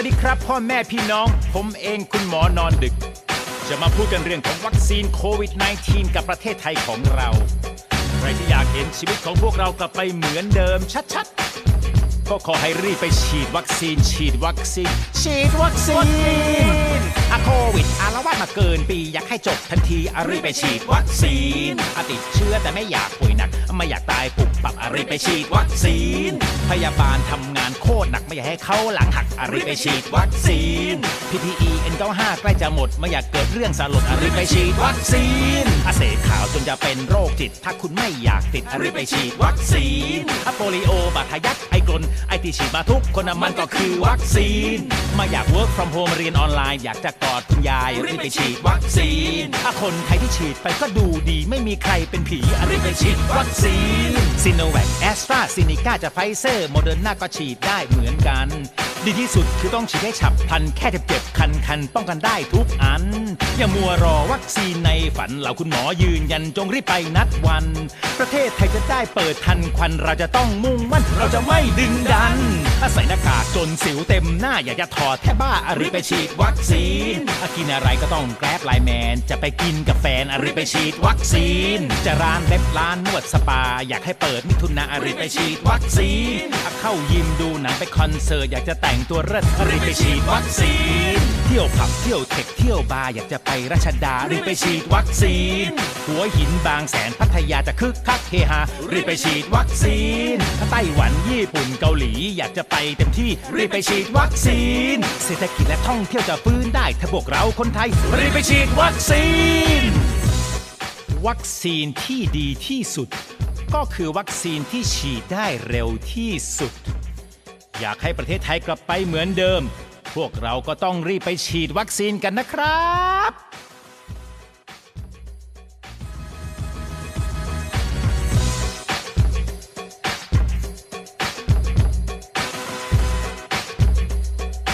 วัสดีครับ พ่อแม่พี่น้อง ผมเองคุณหมอนอนดึก จะมาพูดกันเรื่องของวัคซีนโควิด -19 กับประเทศไทยของเรา ใครที่อยากเห็นชีวิตของพวกเรากลับไปเหมือนเดิมชัดๆ ก็ขอให้รีบไปฉีดวัคซีน ฉีดวัคซีน ฉีดวัคซีนอะโควิดอารวาสมาเกินปีอยากให้จบทันทีอะรีบไปฉีดวัคซีนอะติดเชื้อแต่ไม่อยากป่วยหนัก ไม่อยากตายปุบปับอะรีบไปฉีดวัคซีน พยาบาลทำงานโคตรหนักไม่อยากให้เขาหลังหักอะรีบไปฉีดวัคซีน PPE N95 ใกล้จะหมดไม่อยากเกิดเรื่องสลดอะรีบไปฉีดวัคซีนอะเสขาวจนจะเป็นโรคจิต ถ้าคุณไม่อยากติดอะรีบไปฉีดวัคซีนอะโปลิโอบาดทะยักไอกลนไอ ที่ฉีดมาทุกคนนะมันก็คือวัคซีน มาอยาก work from home เรียนออนไลน์อยากจะกอดคุณยายรีบไปฉีดวัคซีนถ้าคนไทยที่ฉีดไปก็ดูดีไม่มีใครเป็นผีอะรีบไปฉีดวัคซีนซิโนแวคแอสตราซินิก้าจะไฟเซอร์โมเดอร์นาก็ฉีดได้เหมือนกัน ดีที่สุดคือต้องฉีดให้ฉับพลันแค่เจ็บๆคันๆป้องกันได้ทุกอัน อย่ามัวรอวัคซีนในฝันเหล่าคุณหมอยืนยันจงรีบไปนัดวัน ประเทศไทยจะได้เปิดทันควันเราจะต้องมุ่งมั่นเราจะไม่ดึงดันถ้าใส่หน้ากากจนสิวเต็มหน้าอยากจะถอดแทบบ้าอารีไปฉีดวัคซีนถ้ากินอะไรก็ต้องแกรบไลแมน จะไปกินกับแฟนอรีไปฉีดวัคซีน จะร้านเล็บร้านนวดสปา อยากให้เปิดมิถุนาอารีไปฉีดวัคซีนเข้ายิมดูหนังไปคอนเสิร์ตอยากจะแต่แต่งตัวเลิศอารีไปฉีดวัคซีน เที่ยวผับเที่ยวเทคเที่ยวบาร์อยากจะไปรัชดารีบไปฉีดวัคซีน หัวหินบางแสนพัทยาจะคึกคักเฮฮารีบไปฉีดวัคซีนถ้าไต้หวันญี่ปุ่นเกาหลีอยากจะไปเต็มที่รีบไปฉีดวัคซีน เศรษฐกิจและท่องเที่ยวจะฟื้นได้ถ้าพวกเราคนไทยรีบไปฉีดวัคซีน วัคซีนที่ดีที่สุด ก็คือวัคซีนที่ฉีดได้เร็วที่สุด อยากให้ประเทศไทยกลับไปเหมือนเดิม พวกเราก็ต้องรีบไปฉีดวัคซีนกันนะครับ